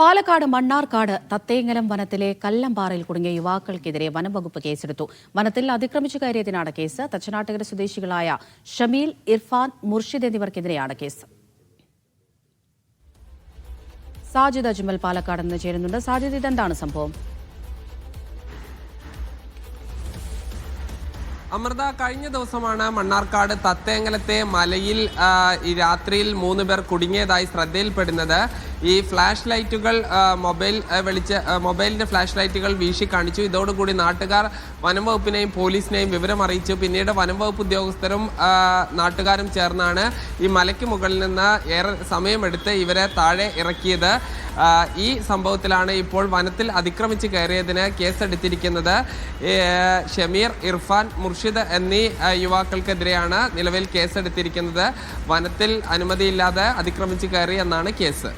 പാലക്കാട് മണ്ണാർക്കാട് തത്തേങ്ങലം വനത്തിലെ കല്ലമ്പാറയിൽ കുടുങ്ങിയ യുവാക്കൾക്കെതിരെ വനംവകുപ്പ് കേസെടുത്തു. വനത്തിൽ അതിക്രമിച്ചു കയറിയതിനാണ് കേസ്. തച്ചനാട്ടുകര സ്വദേശികളായ ഷമീൽ ഇർഫാൻ മുർഷിദ് എന്നിവർക്കെതിരെയാണ് കേസ്. സാജിദ് അജ്മൽ പാലക്കാട് നിന്ന് ചേരുന്നുണ്ട്. സാജിദ് ഇതെന്താണ് സംഭവം? അമൃത കഴിഞ്ഞ ദിവസമാണ് മണ്ണാർക്കാട് തത്തേങ്ങലത്തെ മലയിൽ ഈ രാത്രിയിൽ മൂന്ന് പേർ കുടുങ്ങിയതായി ശ്രദ്ധയിൽപ്പെടുന്നത്. ഈ ഫ്ലാഷ് ലൈറ്റുകൾ മൊബൈൽ വെളിച്ച മൊബൈലിന്റെ ഫ്ലാഷ് ലൈറ്റുകൾ വീശി കാണിച്ചു. ഇതോടുകൂടി നാട്ടുകാർ വനം വകുപ്പിനെയും പോലീസിനെയും വിവരം അറിയിച്ചു. പിന്നീട് വനം വകുപ്പ് ഉദ്യോഗസ്ഥരും നാട്ടുകാരും ചേർന്നാണ് ഈ മലയ്ക്ക് മുകളിൽ നിന്ന് ഏറെ സമയമെടുത്ത് ഇവരെ താഴെ ഇറക്കിയത്. ഈ സംഭവത്തിലാണ് ഇപ്പോൾ വനത്തിൽ അതിക്രമിച്ച് കയറിയതിന് കേസെടുത്തിരിക്കുന്നത് ഷമീർ ഇർഫാൻ മുർഷിദ് എന്നീ യുവാക്കൾക്കെതിരെയാണ് നിലവിൽ കേസെടുത്തിരിക്കുന്നത്. വനത്തിൽ അനുമതിയില്ലാതെ അതിക്രമിച്ച് കയറി എന്നാണ് കേസ്.